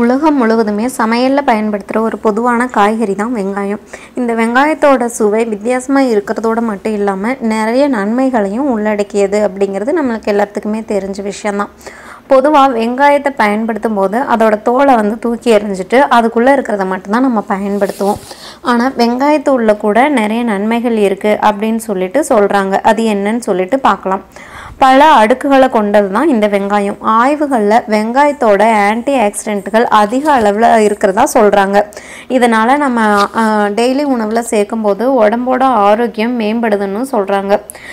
உலகம் முழுவதுமே சமையலில் பயன்படுத்துகிற ஒரு பொதுவான காய்கறி தான் வெங்காயம். இந்த வெங்காயத்தோட சுவை வித்தியாசமாக இருக்கிறதோட மட்டும் இல்லாமல் நிறைய நன்மைகளையும் உள்ளடக்கியது அப்படிங்கிறது நம்மளுக்கு எல்லாத்துக்குமே தெரிஞ்ச விஷயந்தான் பொதுவாக வெங்காயத்தை பயன்படுத்தும் போது அதோட தோலை வந்து தூக்கி எறிஞ்சிட்டு அதுக்குள்ளே இருக்கிறத மட்டும்தான் நம்ம பயன்படுத்துவோம். ஆனால் வெங்காயத்து உள்ள கூட நிறைய நன்மைகள் இருக்குது அப்படின்னு சொல்லிட்டு சொல்கிறாங்க அது என்னன்னு சொல்லிட்டு பார்க்கலாம். பல அடுக்குகளை கொண்டது தான் இந்த வெங்காயம். ஆய்வுகளில் வெங்காயத்தோட ஆன்டி ஆக்சிடென்ட்கள் அதிக அளவில் இருக்கிறதா சொல்கிறாங்க இதனால் நம்ம டெய்லி உணவில் சேர்க்கும்போது உடம்போட ஆரோக்கியம் மேம்படுதுன்னு சொல்கிறாங்க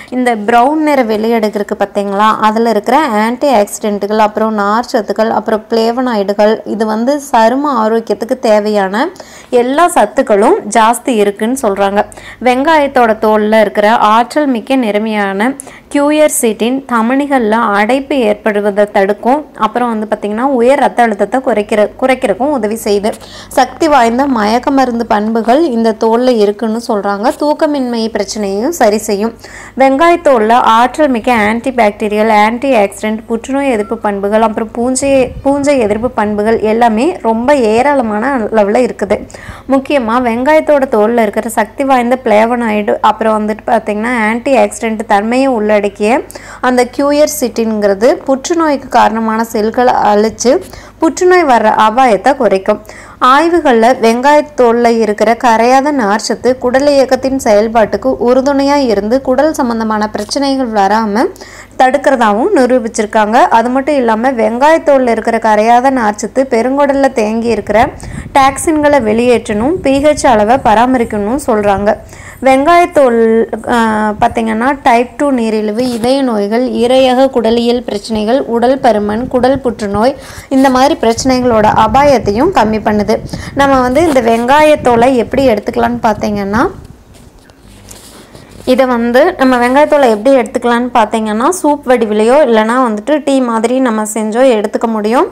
இந்த ப்ரௌன் நிற வெளியெடுக்கிறதுக்கு பார்த்தீங்களா அதில் இருக்கிற ஆன்டி ஆக்சிடென்ட்டுகள் அப்புறம் நார்ச்சத்துக்கள் அப்புறம் பிளேவனாய்டுகள் இது வந்து சரும ஆரோக்கியத்துக்கு தேவையான எல்லா சத்துக்களும் ஜாஸ்தி இருக்குன்னு சொல்கிறாங்க வெங்காயத்தோட தோலில் இருக்கிற ஆற்றல் மிக்க நிறமையான கியூயர்சிட்டின் தமணிகளில் அடைப்பு ஏற்படுவதை தடுக்கும். அப்புறம் வந்து பார்த்திங்கன்னா உயர் ரத்த அழுத்தத்தை குறைக்கிற குறைக்கிறக்கும் உதவி செய்யுது. சக்தி வாய்ந்த மயக்க மருந்து பண்புகள் இந்த தோலில் இருக்குன்னு சொல்கிறாங்க தூக்கமின்மை பிரச்சனையும் சரி செய்யும். வெங்காயத்தோலில் ஆற்றல் மிக்க ஆன்டி பாக்டீரியல் ஆன்டி ஆக்சிடென்ட் புற்றுநோய் எதிர்ப்பு பண்புகள் அப்புறம் பூஞ்சை பூஞ்சை எதிர்ப்பு பண்புகள் எல்லாமே ரொம்ப ஏராளமான அளவில் இருக்குது. முக்கியமாக வெங்காயத்தோட தோலில் இருக்கிற சக்தி வாய்ந்த பிளேவனாய்டு அப்புறம் வந்துட்டு பார்த்திங்கன்னா ஆன்டி ஆக்சிடென்ட் தன்மையை உள்ளடக்கிய அந்த கியூயர் சிட்டின்ங்கிறது புற்றுநோய்க்கு காரணமான செல்களை அழித்து புற்றுநோய் வர்ற அபாயத்தை குறைக்கும். ஆய்வுகளில் வெங்காயத்தோலில் இருக்கிற கரையாத நார்ச்சத்து குடல் இயக்கத்தின் செயல்பாட்டுக்கு உறுதுணையாக இருந்து குடல் சம்பந்தமான பிரச்சனைகள் வராமல் தடுக்கிறதாகவும் நிரூபிச்சிருக்காங்க. அது மட்டும் இல்லாமல் வெங்காயத்தோலில் இருக்கிற கரையாத நார்ச்சத்து பெருங்குடலில் தேங்கி இருக்கிற டாக்ஸின்களை வெளியேற்றணும் பிஹெச் அளவை பராமரிக்கணும்னு சொல்கிறாங்க வெங்காயத்தோல் பார்த்திங்கன்னா டைப் டூ நீரிழிவு இதய நோய்கள் இரையக குடலியல் பிரச்சனைகள் உடல் பருமன் குடல் புற்றுநோய் இந்த மாதிரி பிரச்சனைகளோட அபாயத்தையும் கம்மி பண்ணுது. நம்ம வந்து இந்த வெங்காயத்தோலை எப்படி எடுத்துக்கலாம்னு பார்த்தீங்கன்னா இதை வந்து நம்ம வெங்காயத்தோலை எப்படி எடுத்துக்கலான்னு பார்த்தீங்கன்னா சூப் வடிவிலையோ இல்லைனா வந்துட்டு டீ மாதிரி நம்ம செஞ்சோ எடுத்துக்க முடியும்.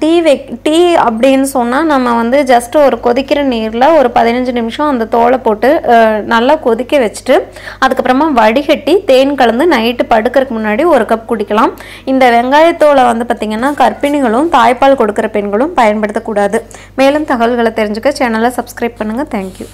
டீ வெ டீ அப்படின்னு சொன்னால் நம்ம வந்து ஜஸ்ட் ஒரு கொதிக்கிற நீரில் ஒரு பதினஞ்சு நிமிஷம் அந்த தோலை போட்டு நல்லா கொதிக்க வச்சுட்டு அதுக்கப்புறமா வடிகட்டி தேன் கலந்து நைட்டு படுக்கிறதுக்கு முன்னாடி ஒரு கப் குடிக்கலாம். இந்த வெங்காயத்தோலை வந்து பார்த்திங்கன்னா கர்ப்பிணிகளும் தாய்ப்பால் கொடுக்குற பெண்களும் பயன்படுத்தக்கூடாது. மேலும் தகவல்களை தெரிஞ்சுக்க சேனலை சப்ஸ்கிரைப் பண்ணுங்கள் தேங்க்யூ